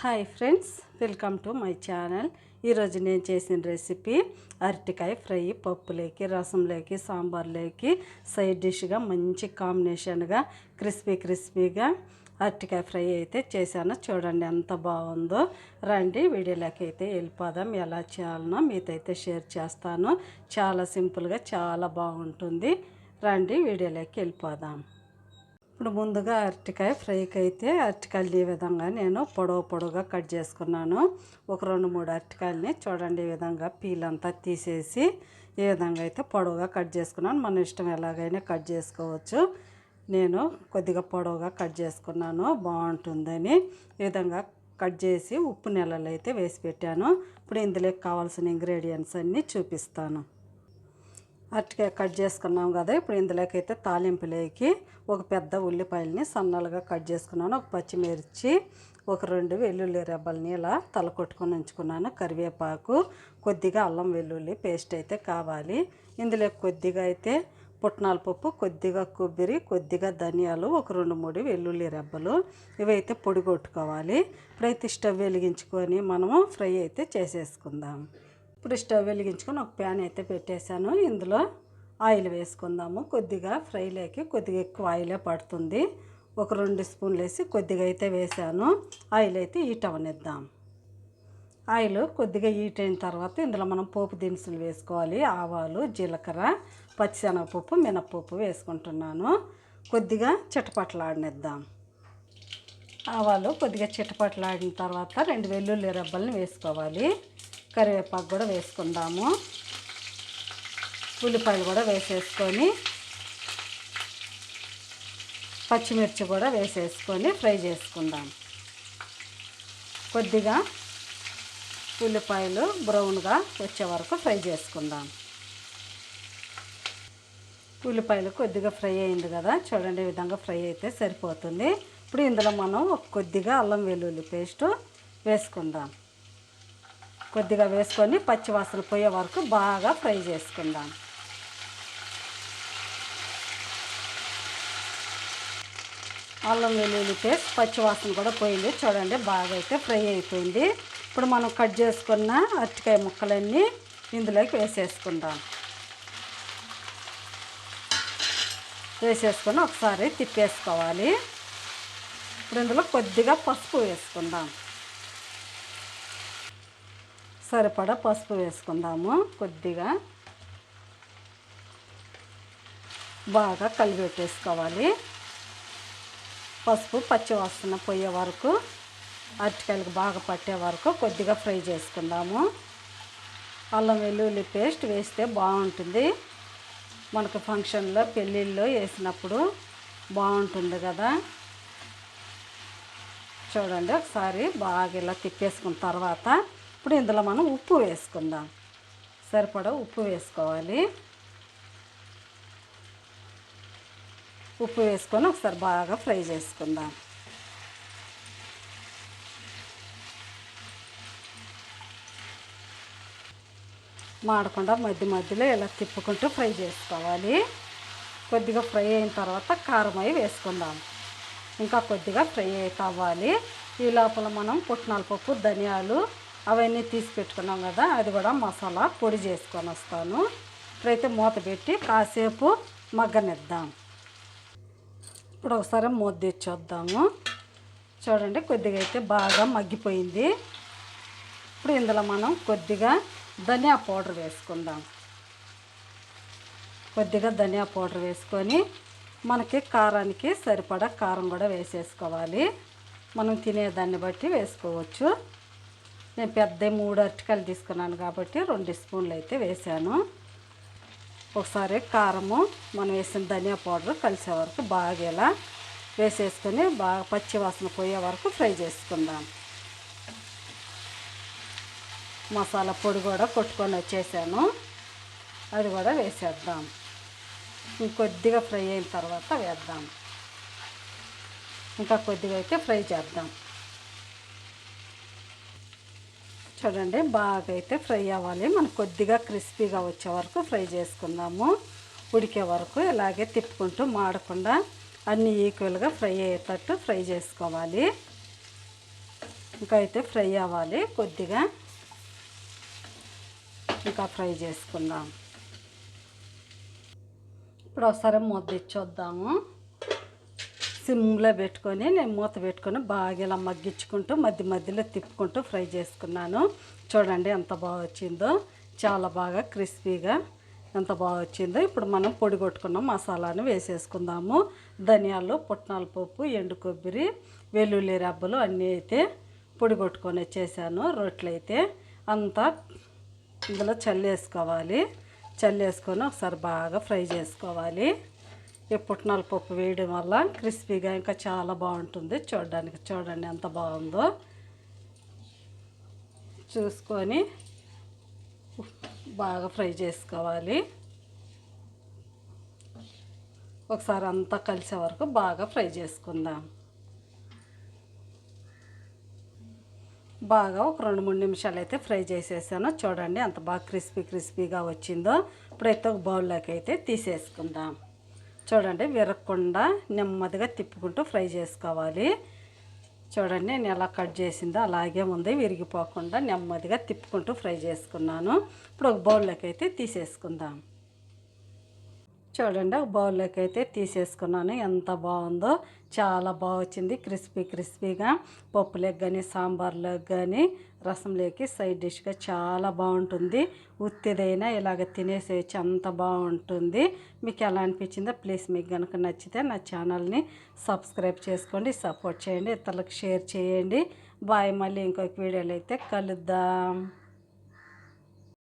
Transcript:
Hi friends welcome to my channel. ఈరోజు నేను చేసిన రెసిపీ అరటికాయ ఫ్రై. పప్పులోకి రసంలోకి సాంబార్లోకి సైడ్ డిష్గా మంచి కాంబినేషన్గా క్రిస్పీ క్రిస్పీగా అరటికాయ ఫ్రై అయితే చేశాను. చూడండి ఎంత బాగుందో. రండి వీడియోలోకి అయితే వెళ్ళిపోదాం. ఎలా చేయాలనో మీతో అయితే షేర్ చేస్తాను. చాలా సింపుల్గా చాలా బాగుంటుంది. రండి వీడియోలోకి వెళ్ళిపోదాం. ఇప్పుడు ముందుగా అరటికాయ ఫ్రైకి అయితే అరటికాయలు ఈ విధంగా నేను పొడవు పొడవుగా కట్ చేసుకున్నాను. ఒక రెండు మూడు అరటికాయలని చూడండి ఈ విధంగా పీల్ అంతా తీసేసి ఈ విధంగా అయితే పొడవుగా కట్ చేసుకున్నాను. మన ఇష్టం ఎలాగైనా కట్ చేసుకోవచ్చు. నేను కొద్దిగా పొడవుగా కట్ చేసుకున్నాను. బాగుంటుందని ఈ విధంగా కట్ చేసి ఉప్పు నెలలు అయితే వేసి పెట్టాను. ఇప్పుడు ఇందులోకి కావాల్సిన ఇంగ్రీడియంట్స్ అన్నీ చూపిస్తాను. అట్టిగా కట్ చేసుకున్నాం కదా ఇప్పుడు ఇందులోకైతే అయితే తాలింపులోకి ఒక పెద్ద ఉల్లిపాయలని సన్నలుగా కట్ చేసుకున్నాను. ఒక పచ్చిమిర్చి ఒక రెండు వెల్లుల్లి రెబ్బల్ని ఇలా తల కొట్టుకొని ఉంచుకున్నాను. కరివేపాకు కొద్దిగా అల్లం వెల్లుల్లి పేస్ట్ అయితే కావాలి. ఇందులో కొద్దిగా అయితే పుట్నాల పప్పు కొద్దిగా కొబ్బరి కొద్దిగా ధనియాలు ఒక రెండు మూడు వెల్లుల్లి రెబ్బలు. ఇవైతే పొడి కొట్టుకోవాలి ఇప్పుడైతే స్టవ్ వెలిగించుకొని మనము ఫ్రై అయితే చేసేసుకుందాం. ఇప్పుడు స్టవ్ వెలిగించుకొని ఒక ప్యాన్ అయితే పెట్టేశాను. ఇందులో ఆయిల్ వేసుకుందాము. కొద్దిగా ఫ్రైలోకి కొద్దిగా ఎక్కువ ఆయిలే పడుతుంది. ఒక రెండు స్పూన్లు వేసి కొద్దిగా అయితే వేసాను. ఆయిల్ అయితే హీట్ అవనిద్దాం ఆయిల్ కొద్దిగా హీట్ అయిన తర్వాత ఇందులో మనం పోపు దినుసులు వేసుకోవాలి. ఆవాలు జీలకర్ర పచ్చిశనగపప్పు మినప్పప్పు వేసుకుంటున్నాను. కొద్దిగా చిటపట్లాడనిద్దాం. ఆవాలు కొద్దిగా చిటపట్లాడిన తర్వాత రెండు వెల్లుల్లి రబ్బల్ని వేసుకోవాలి. కరివేపాకు కూడా వేసుకుందాము. ఉల్లిపాయలు కూడా వేసేసుకొని పచ్చిమిర్చి కూడా వేసేసుకొని ఫ్రై చేసుకుందాం. కొద్దిగా ఉల్లిపాయలు బ్రౌన్గా వచ్చే వరకు ఫ్రై చేసుకుందాం. ఉల్లిపాయలు కొద్దిగా ఫ్రై అయింది కదా చూడండి ఈ విధంగా ఫ్రై అయితే సరిపోతుంది. ఇప్పుడు ఇందులో మనం కొద్దిగా అల్లం వెల్లుల్లి పేస్ట్ వేసుకుందాం. కొద్దిగా వేసుకొని పచ్చివాసన పోయే వరకు బాగా ఫ్రై చేసుకుందాం. అల్లం వెల్లుల్లి పేస్ట్ పచ్చివాసన కూడా పోయింది. చూడండి బాగా అయితే ఫ్రై అయిపోయింది. ఇప్పుడు మనం కట్ చేసుకున్న అరటికాయ ముక్కలన్నీ ఇందులోకి వేసేసుకుందాం. వేసేసుకొని ఒకసారి తిప్పేసుకోవాలి. ఇప్పుడు ఇందులో కొద్దిగా పసుపు వేసుకుందాం. సరిపడా పసుపు వేసుకుందాము కొద్దిగా. బాగా కలిపెట్టేసుకోవాలి. పసుపు పచ్చి వాసన పోయే వరకు అరటికాయలకు బాగా పట్టే వరకు కొద్దిగా ఫ్రై చేసుకుందాము. అల్లం వెల్లుల్లి పేస్ట్ వేస్తే బాగుంటుంది. మనకు ఫంక్షన్లో పెళ్ళిళ్ళలో వేసినప్పుడు బాగుంటుంది కదా. చూడండి ఒకసారి బాగా ఇలా తిప్పేసుకున్న తర్వాత ఇప్పుడు ఇందులో మనం ఉప్పు వేసుకుందాం. సరిపడా ఉప్పు వేసుకోవాలి. ఉప్పు వేసుకొని ఒకసారి బాగా ఫ్రై చేసుకుందాం. మాడకుండా మధ్య మధ్యలో ఇలా తిప్పుకుంటూ ఫ్రై చేసుకోవాలి. కొద్దిగా ఫ్రై అయిన తర్వాత కారం అవి వేసుకుందాం. ఇంకా కొద్దిగా ఫ్రై అయితే అవ్వాలి. ఈ లోపల మనం పుట్నాల పప్పు ధనియాలు అవన్నీ తీసి పెట్టుకున్నాం కదా అది కూడా మసాలా పొడి చేసుకొని వస్తాను. ఇప్పుడైతే మూత పెట్టి కాసేపు మగ్గనిద్దాం. ఇప్పుడు ఒకసారి మూత తెచ్చొద్దాము చూడండి కొద్దిగా అయితే బాగా మగ్గిపోయింది. ఇప్పుడు ఇందులో మనం కొద్దిగా ధనియా పౌడర్ వేసుకుందాం. కొద్దిగా ధనియా పౌడర్ వేసుకొని మనకి కారానికి సరిపడా కారం కూడా వేసేసుకోవాలి. మనం తినేదాన్ని బట్టి వేసుకోవచ్చు. నేను పెద్ద మూడు అరటికాయలు తీసుకున్నాను కాబట్టి రెండు స్పూన్లు అయితే వేసాను ఒకసారి కారము మనం వేసిన ధనియా పౌడర్ కలిసే వరకు బాగా ఇలా వేసేసుకొని బాగా పచ్చి వాసన పోయే వరకు ఫ్రై చేసుకుందాం. మసాలా పొడి కూడా కొట్టుకొని వచ్చేసాను. అది కూడా వేసేద్దాం. ఇంకొద్దిగా ఫ్రై అయిన తర్వాత వేద్దాం. ఇంకా కొద్దిగా అయితే ఫ్రై చేద్దాం. చూడండి బాగా అయితే ఫ్రై అవ్వాలి. మనం కొద్దిగా క్రిస్పీగా వచ్చే వరకు ఫ్రై చేసుకుందాము. ఉడికే వరకు ఇలాగే తిప్పుకుంటూ మాడకుండా అన్నీ ఈక్వల్గా ఫ్రై అయ్యేటట్టు ఫ్రై చేసుకోవాలి. ఇంకా అయితే ఫ్రై అవ్వాలి. కొద్దిగా ఇంకా ఫ్రై చేసుకుందాం. ఇప్పుడు ఒకసారి మూత ఇచ్చొద్దాము సిమ్లో పెట్టుకొని నేను మూత పెట్టుకొని బాగా ఇలా మగ్గించుకుంటూ మధ్య మధ్యలో తిప్పుకుంటూ ఫ్రై చేసుకున్నాను. చూడండి ఎంత బాగా వచ్చిందో. చాలా బాగా క్రిస్పీగా ఎంత బాగా వచ్చిందో. ఇప్పుడు మనం పొడి కొట్టుకున్న మసాలాను వేసేసుకుందాము. ధనియాలు పుట్నాల పప్పు ఎండు కొబ్బరి వెల్లుల్లి రబ్బలు అన్నీ అయితే పొడి కొట్టుకొని వచ్చేసాను రొట్టెలు అయితే అంతా ఇందులో చల్లేసుకోవాలి. చల్లేసుకొని ఒకసారి బాగా ఫ్రై చేసుకోవాలి. పుట్నాల పప్పు వేయడం వల్ల క్రిస్పీగా ఇంకా చాలా బాగుంటుంది. చూడడానికి చూడండి ఎంత బాగుందో. చూసుకొని బాగా ఫ్రై చేసుకోవాలి. ఒకసారి అంతా కలిసే వరకు బాగా ఫ్రై చేసుకుందాం. బాగా ఒక రెండు మూడు నిమిషాలు అయితే ఫ్రై చేసేసాను. చూడండి ఎంత బాగా క్రిస్పీ క్రిస్పీగా వచ్చిందో. ఇప్పుడైతే ఒక బౌల్లోకి అయితే తీసేసుకుందాం. చూడండి విరగకుండా నెమ్మదిగా తిప్పుకుంటూ ఫ్రై చేసుకోవాలి. చూడండి నేను ఎలా కట్ చేసిందో అలాగే ఉంది విరిగిపోకుండా నెమ్మదిగా తిప్పుకుంటూ ఫ్రై చేసుకున్నాను. ఇప్పుడు ఒక బౌల్లోకి అయితే తీసేసుకుందాం. చూడండి ఒక బౌల్లోకి అయితే తీసేసుకున్నాను. ఎంత బాగుందో చాలా బాగా వచ్చింది క్రిస్పీ క్రిస్పీగా. పప్పులోకి కానీ సాంబార్లోకి కానీ రసంలోకి సైడ్ డిష్గా చాలా బాగుంటుంది. ఉత్తిదైనా ఇలాగ తినేసేయచ్చు అంత బాగుంటుంది. మీకు ఎలా అనిపించిందో ప్లీజ్ మీకు కనుక నచ్చితే నా ఛానల్ని సబ్స్క్రైబ్ చేసుకోండి సపోర్ట్ చేయండి ఇతరులకు షేర్ చేయండి. బాయ్ మళ్ళీ ఇంకొక వీడియోలో అయితే కలుద్దాం.